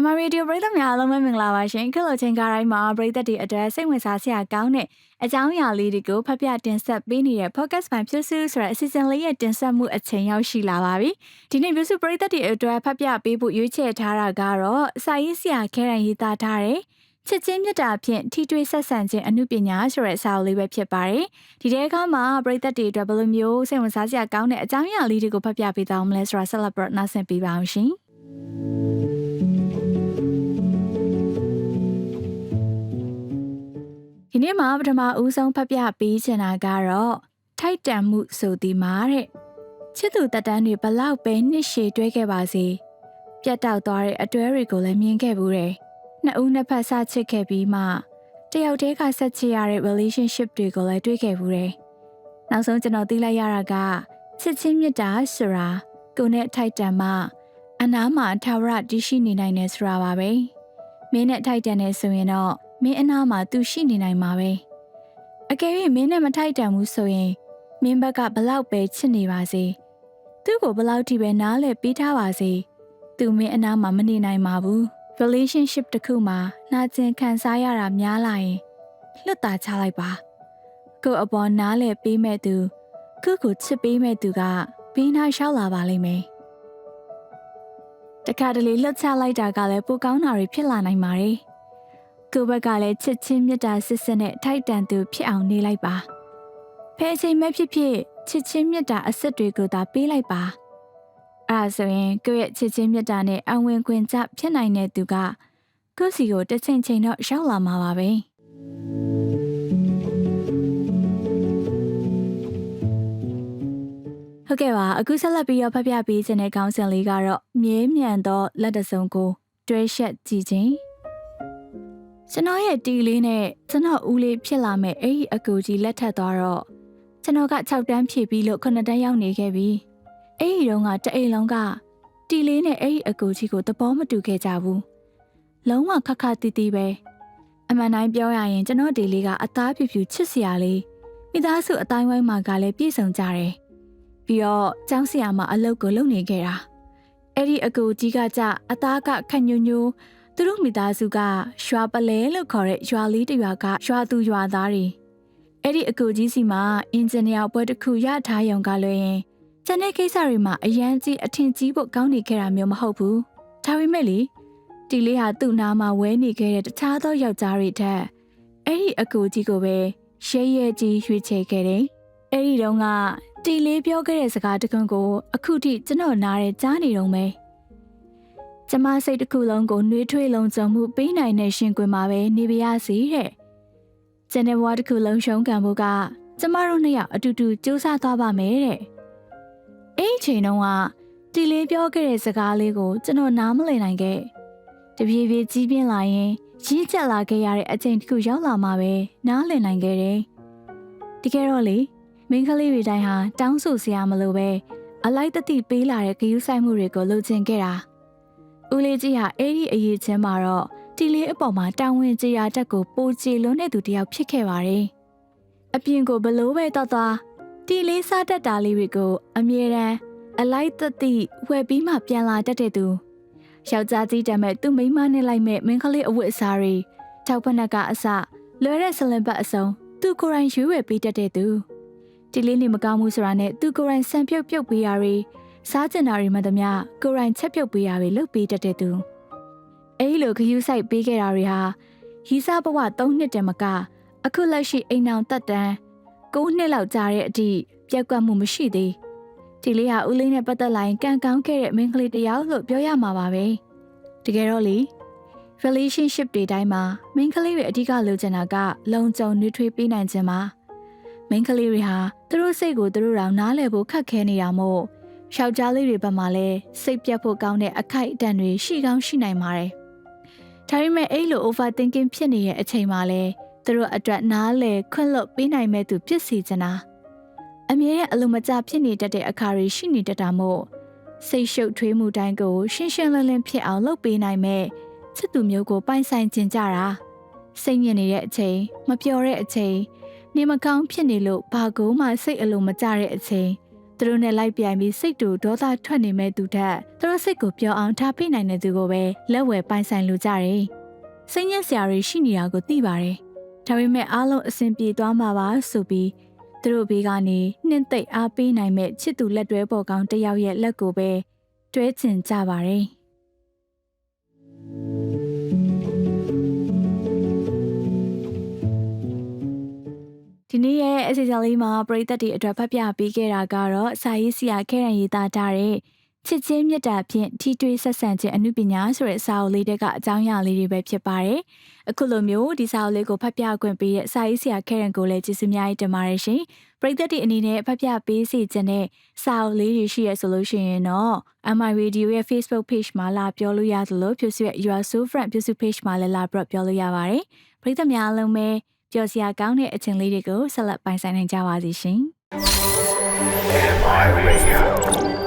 အမရေဒီယိုပရိသတ်များအားလုံးပဲမင်္ဂလာပါရှင်ခုလိုချိန်ကားတိုင်းမှာပရိသတ်တွေအတွက်စိတ်ဝင်စားစရာကောင်းတဲ့အကြောင်းအရာလေးတွေကိုဖတ်ပြတင်ဆက်ပေးနေတဲ့ podcast ပိုင်းဖြစ်စုဆိုတဲ့အစီအစဉ်လေးရဲ့တင်ဆက်မှုအချိန်ရောက်ရှိလာပါပြီဒီနေ့မျိုးစုပရိသတ်တွေအတွက်ဖတ်ပြပေးဖို့ရွေးချယ်ထားတာကတော့စာရေးဆရာခဲရန်ရေးသားထားတဲ့ချစ်ချင်းမြတ်တာဖြင့်ထိတွေ့ဆက်ဆံခြင်းအမှုပညာဆိုတဲ့စာအုပ်လေးပဲဖြစ်ပါတယ်ဒီတဲအခါမှာပရိသတ်တွေအတွက်ဘယ်လိုမျိုးစိတ်ဝင်စားစရာကောင်းတဲ့အကြောင်းအရာလေးတွေကိုဖတ်ပြပေးသွားမလဲဆိုတာ celebrate နားဆင်ပေးပါအောင်ရှင် ဒီနေ့မှာပထမဦးဆုံးဖတ်ပြပေးချင်တာကတော့ထိုက်တန်မှုဆိုသည်မှာတဲ့ချစ်သူတက်တန်းတွေဘလောက်ပဲနှစ်ရှည်တွဲခဲ့ပါစေပြတ်တောက်သွားတဲ့အတွဲတွေကိုလည်းမြင်ခဲ့ဘူးတယ်နှစ်ဦးနှစ်ဖက်စချစ်ခဲ့ပြီးမှတယောက်တည်းကဆက်ချစ်ရတဲ့ relationship တွေကိုလည်းတွေ့ခဲ့ဘူးတယ်နောက်ဆုံးကျွန်တော်သိလိုက်ရတာကချစ်ချင်းမြတ်တာဆိုတာကိုနဲ့ထိုက်တန်မှအနားမှာထာဝရတည်ရှိနေနိုင်တယ်ဆိုတာပါပဲမင်းနဲ့ထိုက်တန်နေဆိုရင်တော့ မင်းအနားမှာသူရှိနေနိုင်မှာပဲအကယ်၍မင်းနဲ့မထိုက်တန်ဘူးဆိုရင်မင်းဘက်ကဘလောက်ပဲချစ်နေပါစေသူ့ကိုဘလောက်ထိပဲနားလဲပေးထားပါစေသူမင်းအနားမှာမနေနိုင်ပါဘူး relationship တစ်ခုမှာနာကျင်ခံစားရတာများလာရင်လွတ်တာချလိုက်ပါကို့အပေါ်နားလဲပေးမဲ့သူခုကိုချစ်ပေးမဲ့သူကဘေးနားလျှောက်လာပါလိမ့်မယ်တခါတလေလှုပ်ချလိုက်တာကလည်းပိုကောင်းတာတွေဖြစ်လာနိုင်ပါတယ် ကိုဘက်ကလည်းချစ်ချင်းမြတ်တာစစ်စစ်နဲ့ထိုက်တန်သူဖြစ်အောင်နေလိုက်ပါဖဲချိန်မဲ့ဖြစ်ဖြစ်ချစ်ချင်းမြတ်တာအစ်စ်တွေကိုသာပေးလိုက်ပါအဲဒါဆိုရင်ကိုယ့်ရဲ့ချစ်ချင်းမြတ်တာနဲ့အဝင်ခွင်ကြဖြစ်နိုင်တဲ့သူကကိုယ့်စီကိုတစ်ချိန်ချိန်တော့ရောက်လာမှာပါပဲဟုတ်ကဲ့ပါအခုဆက်လက်ပြီးတော့ဖတ်ပြပေးခြင်းတဲ့ခေါင်းစဉ်လေးကတော့မြဲမြံသောလက်တစုံကိုတွဲရှက်ကြည့်ခြင်း ကျွန်တော်ရဲ့တီလေးနဲ့ကျွန်တော်ဦးလေးဖြစ်လာမဲ့အဲ့ဒီအကူကြီးလက်ထပ်သွားတော့ကျွန်တော်က6တန်းဖြည့်ပြီးလို့9တန်းရောက်နေခဲ့ပြီအဲ့ဒီတော့ကတအိမ်လုံးကတီလေးနဲ့အဲ့ဒီအကူကြီးကိုသဘောမတူခဲ့ကြဘူးလုံးဝခက်ခက်တီးတီးပဲအမှန်တိုင်းပြောရရင်ကျွန်တော်ဒီလေးကအသားဖြူဖြူချစ်စရာလေးမိသားစုအတိုင်းဝိုင်းမှာကလည်းပြည့်စုံကြတယ်ပြီးတော့ကျောင်းဆရာမအလုပ်ကိုလုပ်နေခဲ့တာအဲ့ဒီအကူကြီးကကြအသားကခက်ညူညူ သူတို့မိသားစုကရွာပလဲလို့ခေါ်တဲ့ရွာလေးတစ်ရွာကရွာသူရွာသားတွေအဲ့ဒီအကူကြီးစီမှာအင်ဂျင်နီယာပွဲတစ်ခုရထားရုံကလွှဲရင်ကျန်တဲ့ကိစ္စတွေမှာအရန်ကြီးအထင်ကြီးဖို့ကောင်းနေခဲ့တာမျိုးမဟုတ်ဘူးဒါပေမဲ့လေတီလေးဟာသူ့နာမှာဝဲနေခဲ့တဲ့တခြားသောယောက်ျားတွေထက်အဲ့ဒီအကူကြီးကိုပဲရဲရဲကြီးရွေးချယ်ခဲ့တယ်အဲ့ဒီတုန်းကတီလေးပြောခဲ့တဲ့စကားတကွန်းကိုအခုထိကျွန်တော်နားရဲကြားနေတော့မယ် ကျမစိတ်တစ်ခုလုံးကိုနှွေးထွေးလုံးစုံမှုပေးနိုင်တဲ့ရှင်ကွင်မှာပဲနေပါရစေတဲ့။ကျန်တဲ့ဘဝတစ်ခုလုံးရှုံးခံဖို့ကကျမတို့နှစ်ယောက်အတူတူကြိုးစားသွားပါမယ်တဲ့။အဲ့ဒီချိန်တုန်းကတီလေးပြောခဲ့တဲ့စကားလေးကိုကျွန်တော်နားမလည်နိုင်ခဲ့။တပြေးပြေးကြီးပြင်းလာရင်ရင်းချက်လာခဲ့ရတဲ့အချိန်တစ်ခုရောက်လာမှပဲနားလည်နိုင်ခဲ့တယ်။တကယ်တော့လေမင်းကလေးတွေတိုင်းဟာတောင်းဆိုစရာမလိုပဲအလိုက်တတိပေးလာတဲ့ဂယုဆိုင်မှုတွေကိုလုပ်ချင်ခဲ့တာ။ ဦးလေးကြီးဟာအဲ့ဒီအရေးချင်းမှာတော့တီလေးအပေါ်မှာတာဝန်ကြေရာတက်ကိုပိုချေလွန်းတဲ့သူတယောက်ဖြစ်ခဲ့ပါတယ်။အပြင်ကိုဘလို့ပဲတော့သွားတီလေးစားတတ်တာလေးတွေကိုအမြဲတမ်းအလိုက်သက်သည့်ဝယ်ပြီးမှပြန်လာတတ်တဲ့သူယောက်ျားကြီးတမ်းမဲ့သူ့မိန်းမနဲ့လိုက်မဲ့မင်းကလေးအဝတ်အစားတွေထောက်ဖက်နှက်ကအစလွယ်တဲ့ဆလင်ပတ်အစုံသူကိုယ်တိုင်ရွေးဝယ်ပေးတတ်တဲ့သူတီလေးနေမကောင်းမှုဆိုတာနဲ့သူကိုယ်တိုင်စံပြုတ်ပြုတ်ပေးတာတွေ စားကျင်တာတွေမှတမျှကိုရိုင်းချက်ပြုတ်ပေးတာတွေလုပ်ပေးတတ်တဲ့သူအဲ့လိုဂယုစိုက်ပေးခဲ့တာတွေဟာရီစားဘဝ၃နှစ်တည်းမကအခုလက်ရှိအိမ်အောင်တက်တန်း၉နှစ်လောက်ကြာတဲ့အထိပြက်ကွက်မှုမရှိသေးဒီလေးဟာဦးလေးနဲ့ပတ်သက်လာရင်ကံကောင်းခဲ့တဲ့မင်းကလေးတယောက်လို့ပြောရမှာပါပဲတကယ်တော့လေ relationship တွေတိုင်းမှာမင်းကလေးတွေအဓိကလိုချင်တာက လုံခြုံနှွေးထွေးပေးနိုင်ခြင်းပါမင်းကလေးတွေဟာသူတို့စိတ်ကိုသူတို့တောင်နားလည်ဖို့ခက်ခဲနေတာမို့ ယောက်ျားလေးတွေဘက်မှာလည်းစိတ်ပြတ်ဖို့ကောင်းတဲ့အခိုက်အတန့်တွေရှိကောင်းရှိနိုင်ပါတယ်။ဒါပေမဲ့အဲ့လို overthinking ဖြစ်နေတဲ့အချိန်မှာလည်းသူတို့အတွက်နားလေခွင့်လွတ်ပေးနိုင်မဲ့သူဖြစ်စီချင်တာအမြဲအလိုမကျဖြစ်နေတတ်တဲ့အခါတွေရှိနေတတ်တာမို့စိတ်ရှုပ်ထွေးမှုတိုင်းကို ရှင်းရှင်းလင်းလင်းဖြစ်အောင်လုပ်ပေးနိုင်မဲ့ချစ်သူမျိုးကိုပိုင်ဆိုင်ကျင်ကြတာစိတ်ညစ်နေတဲ့အချိန်မပျော်တဲ့အချိန်နေမကောင်းဖြစ်နေလို့ဘာကိုမှစိတ်အလိုမကျတဲ့အချိန် သူတို့နဲ့လိုက်ပြိုင်ပြီးစိတ်တူဒေါသထွက်နေမဲ့သူထက်သူတို့စိတ်ကိုပျော်အောင်ထားပြနိုင်တဲ့သူကိုပဲလက်ဝယ်ပိုင်ဆိုင်လိုကြတယ်။စိတ်ညစ်စရာတွေရှိနေတာကိုသိပါတယ်။ဒါပေမဲ့အားလုံးအဆင်ပြေသွားမှာပါဆိုပြီးသူတို့ဘေးကနေနှင်းသိပ်အားပေးနိုင်မဲ့ချစ်သူလက်တွဲပေါ်ကောင်းတစ်ယောက်ရဲ့လက်ကိုပဲတွဲချင်ကြပါတယ်။ဒီနေ့ရဲ့ အစီအစဉ်လေးမှာပရိသတ်တွေအတွက်ဖတ်ပြပေးခဲ့တာကတော့စာရေးဆရာခဲရန်ရေးသားထားတဲ့ချစ်ချင်းမြတ်တာဖြင့်ထီထွေးဆက်ဆံခြင်းအမှုပညာဆိုတဲ့စာအုပ်လေးတက်ကအကြောင်းအရာလေးတွေပဲဖြစ်ပါတယ်။အခုလိုမျိုးဒီစာအုပ်လေးကိုဖတ်ပြခွင့်ပေးတဲ့စာရေးဆရာခဲရန်ကိုလည်းကျေးဇူးများကြီးတင်ပါတယ်ရှင်။ပရိသတ်တွေအနေနဲ့ဖတ်ပြပေးစီခြင်းနဲ့စာအုပ်လေးတွေရှိရဆိုလို့ရှိရင်တော့ MI Radio ရဲ့ Facebook Page မှာလာပြောလို့ရသလိုဖြူစုရဲ့ You are so friend ဖြူစု Page မှာလည်းလာပြီးတော့ပြောလို့ရပါတယ်။ပရိသတ်များအားလုံးပဲ ပျော်စရာကောင်းတဲ့အချိန်လေးတွေကိုဆက်လက်ပိုင်ဆိုင်နိုင်ကြပါစီရှင်။ My Radio.